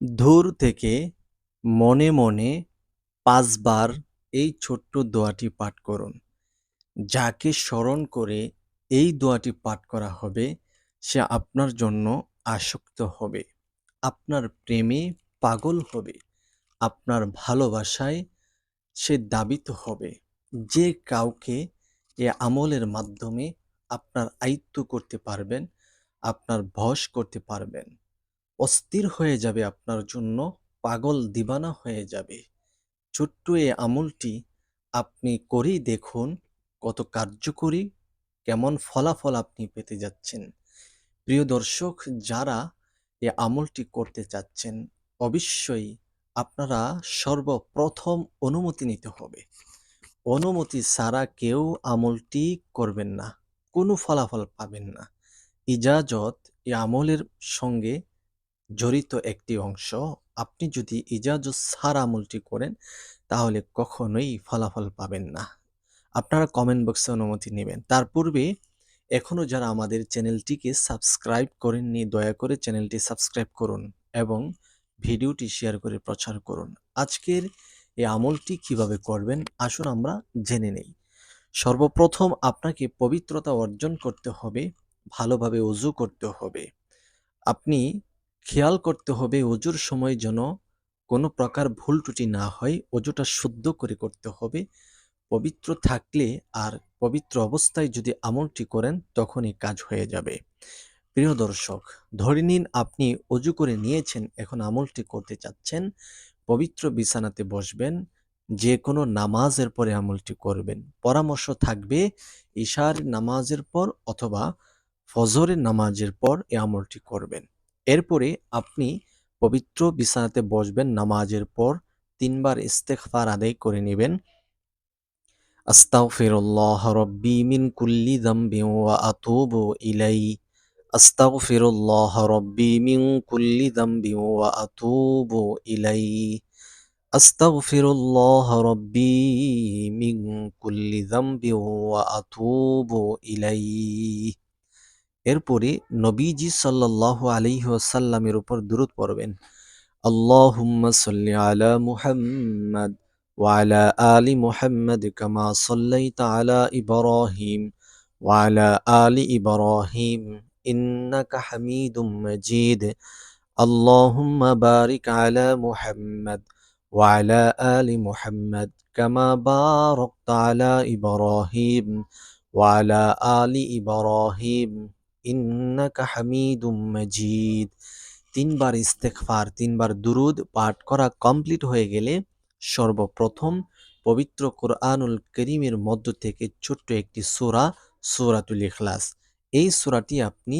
দূর থেকে মনে মনে পাঁচবার এই ছোট্ট দোয়াটি পাঠ করুন। যাকে স্মরণ করে এই দোয়াটি পাঠ করা হবে, সে আপনার জন্য আসক্ত হবে, আপনার প্রেমে পাগল হবে, আপনার ভালোবাসায় সে দাবিত হবে। যে কাউকে এ আমলের মাধ্যমে আপনার আয়ত্ত করতে পারবেন, আপনার ভস করতে পারবেন। অস্থির হয়ে যাবে আপনার জন্য, পাগল দিবানা হয়ে যাবে। ছোট্ট এ আমলটি আপনি করেই দেখুন কত কার্যকরী, কেমন ফলাফল আপনি পেতে যাচ্ছেন। প্রিয় দর্শক, যারা এ আমলটি করতে চাচ্ছেন, অবশ্যই আপনারা সর্বপ্রথম অনুমতি নিতে হবে। অনুমতি ছাড়া কেউ আমলটি করবেন না, কোনো ফলাফল পাবেন না। ইজাজত এ আমলের সঙ্গে জড়িত একটি অংশ, আপনি যদি ইজাজত সার আমলটি করেন, তাহলে কখনোই ফলাফল পাবেন না। আপনারা কমেন্ট বক্সে অনুমতি নেবেন। তার পূর্বে এখনও যারা আমাদের চ্যানেলটিকে সাবস্ক্রাইব করেননি, দয়া করে চ্যানেলটি সাবস্ক্রাইব করুন এবং ভিডিওটি শেয়ার করে প্রচার করুন। আজকের এই আমলটি কীভাবে করবেন, আসুন আমরা জেনে নেই। সর্বপ্রথম আপনাকে পবিত্রতা অর্জন করতে হবে, ভালোভাবে অজু করতে হবে। আপনি খেয়াল করতে হবে অজুর সময় যেন কোনো প্রকার ভুল ত্রুটি না হয়, অজুটা শুদ্ধ করে করতে হবে। পবিত্র থাকলে আর পবিত্র অবস্থায় যদি আমলটি করেন, তখনই কাজ হয়ে যাবে। প্রিয় দর্শক, ধরে নিন আপনি অজু করে নিয়েছেন, এখন আমলটি করতে চাচ্ছেন, পবিত্র বিছানাতে বসবেন যে কোনো নামাজের পরে আমলটি করবেন। পরামর্শ থাকবে, ঈশার নামাজের পর অথবা ফজরের নামাজের পর এ আমলটি করবেন। এরপরে আপনি পবিত্র বিছানাতে বসবেন, নামাজের পর তিনবার ইস্তেকফার আদায় করে নেবেন। আস্তাগফিরুল্লাহ রব্বি মিন কুল্লি যামবি ওয়া আতুবু ইলাই আস্তাগফিরুল্লাহ রব্বি মিন কুল্লি যামবি ওয়া আতুবু ইলাই আস্তাগফিরুল্লাহ রব্বি মিন কুল্লি যামবি ওয়া আতুবু ইলাই এরপরে নবীজি সাল্লাল্লাহু আলাইহি ওয়াসাল্লামের উপর দুরূদ পড়বেন আল্লাহুম্মা সাল্লি আলা মুহাম্মাদ وعلى آل محمد كما صليت على إبراهيم وعلى آل إبراهيم إنك حميد مجيد اللهم بارك على محمد وعلى آل محمد كما باركت على إبراهيم وعلى آل إبراهيم ইন্নাকা হামিদুম মাজিদ। তিনবার ইস্তেকফার তিনবার দুরুদ পাঠ করা কমপ্লিট হয়ে গেলে সর্বপ্রথম পবিত্র কোরআনুল করিমের মধ্য থেকে ছোট্ট একটি সুরা, সুরাতুল ইখলাস। এই সুরাটি আপনি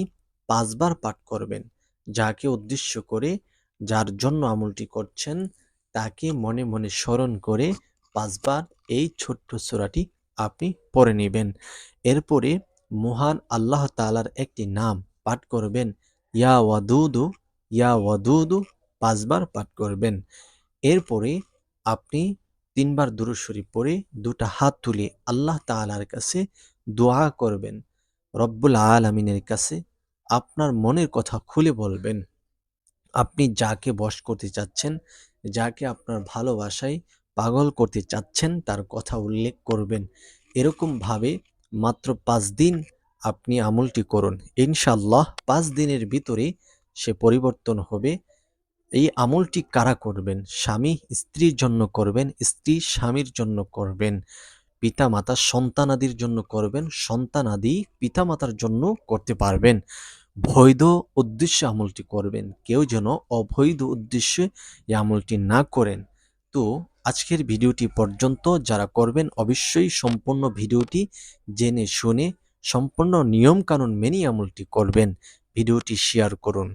পাঁচবার পাঠ করবেন। যাকে উদ্দেশ্য করে, যার জন্য আমলটি করছেন, তাকে মনে মনে স্মরণ করে পাঁচবার এই ছোট্ট সুরাটি আপনি পড়ে নেবেন। এরপরে মহান আল্লাহ তালার একটি নাম পাঠ করবেন। ইয়া ওয়াদুদু ইয়া ওয়াদুদু পাঁচবার পাঠ করবেন। এরপরে আপনি তিনবার দুরুশরী পড়ে দুটা হাত তুলে আল্লাহ তালার কাছে দোয়া করবেন। রব্বুল আলমিনের কাছে আপনার মনের কথা খুলে বলবেন। আপনি যাকে বশ করতে চাচ্ছেন, যাকে আপনার ভালোবাসায় পাগল করতে চাচ্ছেন, তার কথা উল্লেখ করবেন। এরকমভাবে মাত্র পাঁচ দিন আপনি আমলটি করুন। ইনশাল্লাহ পাঁচ দিনের ভিতরে সে পরিবর্তন হবে। এই আমলটি কারা করবেন? স্বামী স্ত্রীর জন্য করবেন, স্ত্রী স্বামীর জন্য করবেন, পিতামাতা সন্তানাদির জন্য করবেন, সন্তানাদি পিতামাতার জন্য করতে পারবেন। বৈধ উদ্দেশ্যে আমলটি করবেন। কেউ যেন অবৈধ উদ্দেশ্যে এই আমলটি না করেন, তো আজকের ভিডিওটি পর্যন্ত যারা করবেন অবশ্যই সম্পূর্ণ ভিডিওটি জেনে শুনে সম্পূর্ণ নিয়মকানুন মেনে আমলটি করবেন। ভিডিওটি শেয়ার করুন।